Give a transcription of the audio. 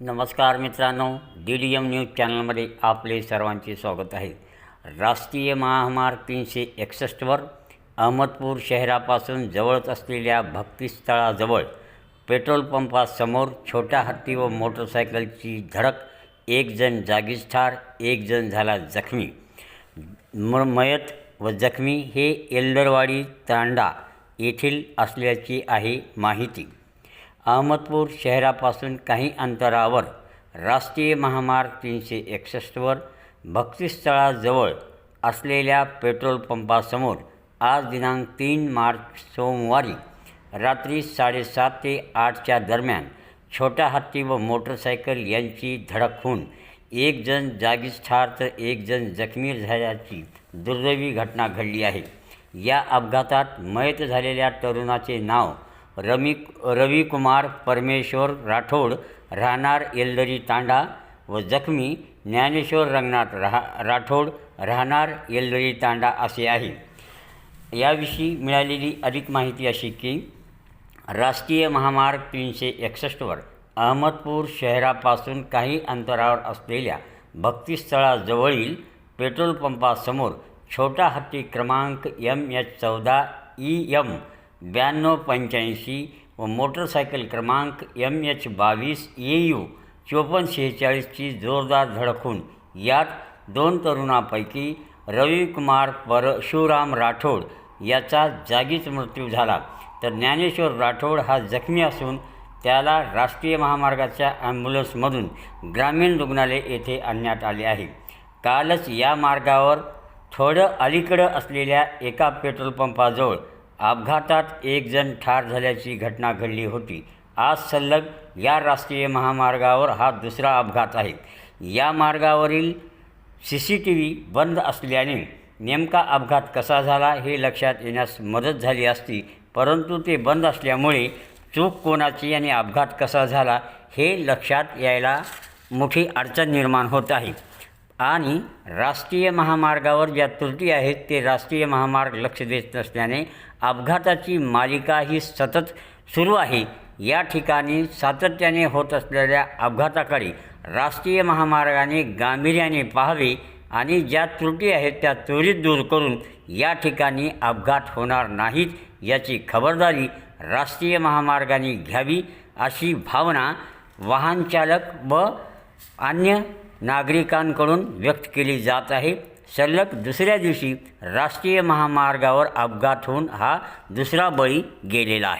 नमस्कार मित्रांनो D D M news चॅनलमध्ये आपले सर्वांचे स्वागत आहे. राष्ट्रीय महामार्ग तीनशे एकसष्टवर अहमदपूर शहरापासून जवळच असलेल्या भक्तिस्थळाजवळ पेट्रोल पंपासमोर छोट्या हत्ती व मोटरसायकलची धडक एक जण जागीच ठार एक जण झाला जखमी. मयत व जखमी हे एल्दरवाडी तांडा येथील असल्याची आहे माहिती. अहमदपूर शहरापासून काही अंतरावर राष्ट्रीय महामार्ग तीनशे एकसष्टवर भक्तिस्थळाजवळ असलेल्या पेट्रोल पंपासमोर आज दिनांक तीन मार्च सोमवारी रात्री साडेसात ते आठच्या दरम्यान छोट्या हत्ती व मोटरसायकल यांची धडक होऊन एक जण जागीच ठार तर एक जण जखमी झाल्याची दुर्दैवी घटना घडली आहे. या अपघातात मयत झालेल्या तरुणाचे नाव रमी रविकुमार परमेश्वर राठोड राहणार येलदरी तांडा व जखमी ज्ञानेश्वर रंगनाथ राहा राठोड राहणार येलदरी तांडा असे आहे. याविषयी मिळालेली अधिक माहिती अशी की राष्ट्रीय महामार्ग तीनशे एकसष्टवर अहमदपूर शहरापासून काही अंतरावर असलेल्या भक्तिस्थळाजवळील पेट्रोल पंपासमोर छोटा हत्ती क्रमांक एम एच चौदा ई एम ब्याण्णव पंच्याऐंशी व मोटरसायकल क्रमांक एम एच बावीस ए यू चोपन्न शेहेचाळीसची जोरदार धडकून यात दोन तरुणापैकी रविकुमार परशुराम राठोड याचा जागीच मृत्यू झाला. तर ज्ञानेश्वर राठोड हा जखमी असून त्याला राष्ट्रीय महामार्गाच्या ॲम्ब्युलन्समधून ग्रामीण रुग्णालय येथे आणण्यात आले आहे. कालच या मार्गावर थोडं अलीकडं असलेल्या एका पेट्रोल पंपाजवळ अपघातात एक जण ठार झाल्याची घटना घडली होती. आज सलग या राष्ट्रीय महामार्गावर हा दुसरा अपघात आहे. या मार्गावरील सी सी टी व्ही बंद असल्याने नेमका अपघात कसा झाला हे लक्षात येण्यास मदत झाली असती परंतु ते बंद असल्यामुळे चूक कोणाची आणि अपघात कसा झाला हे लक्षात यायला मोठी अडचण निर्माण होत आहे. आणि राष्ट्रीय महामार्गावर ज्या त्रुटी आहेत ते राष्ट्रीय महामार्ग लक्ष देत नसल्याने अपघाताची मालिका ही सतत सुरू आहे. या ठिकाणी सातत्याने होत असलेल्या अपघाताकडे राष्ट्रीय महामार्गाने गांभीर्याने पाहावे आणि ज्या त्रुटी आहेत त्या त्वरित दूर करून या ठिकाणी अपघात होणार नाहीत याची खबरदारी राष्ट्रीय महामार्गाने घ्यावी अशी भावना वाहनचालक व अन्य नागरिकांकडून व्यक्त केली जात आहे. सलग दुसऱ्या दिवशी राष्ट्रीय महामार्गावर अपघात होऊन हा दुसरा बळी गेलेला आहे.